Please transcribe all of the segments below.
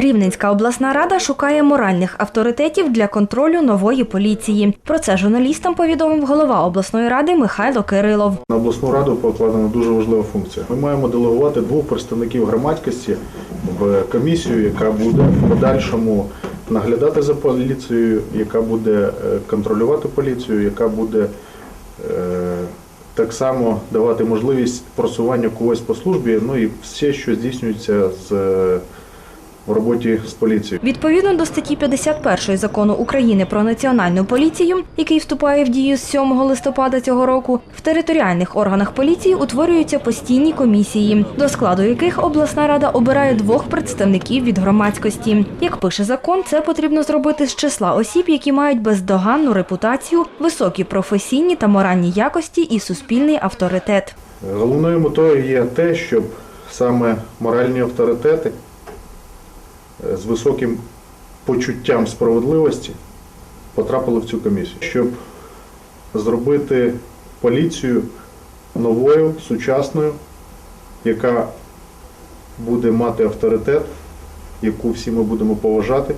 Рівненська обласна рада шукає моральних авторитетів для контролю нової поліції. Про це журналістам повідомив голова обласної ради Михайло Кирилов. На обласну раду покладена дуже важлива функція. Ми маємо делегувати двох представників громадськості в комісію, яка буде в подальшому наглядати за поліцією, яка буде е, контролювати поліцію, яка буде е, так само давати можливість просування когось по службі, ну і все, що здійснюється з е, в роботі з поліцією. Відповідно до статті 51 закону України про національну поліцію, який вступає в дію з 7 листопада цього року, в територіальних органах поліції утворюються постійні комісії, до складу яких обласна рада обирає двох представників від громадськості. Як пише закон, це потрібно зробити з числа осіб, які мають бездоганну репутацію, високі професійні та моральні якості і суспільний авторитет. Головною метою є те, щоб саме моральні авторитети з високим почуттям справедливості потрапили в цю комісію, щоб зробити поліцію новою, сучасною, яка буде мати авторитет, яку всі ми будемо поважати.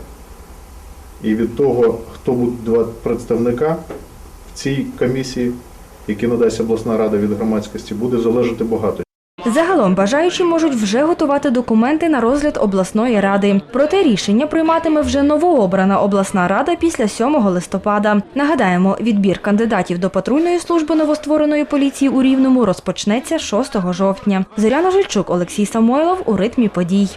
І від того, хто буде два представника в цій комісії, які надасть обласна рада від громадськості, буде залежати багато. Загалом бажаючі можуть вже готувати документи на розгляд обласної ради. Проте рішення прийматиме вже новообрана обласна рада після 7 листопада. Нагадаємо, відбір кандидатів до патрульної служби новоствореної поліції у Рівному розпочнеться 6 жовтня. Зоряна Жильчук, Олексій Самойлов у ритмі подій.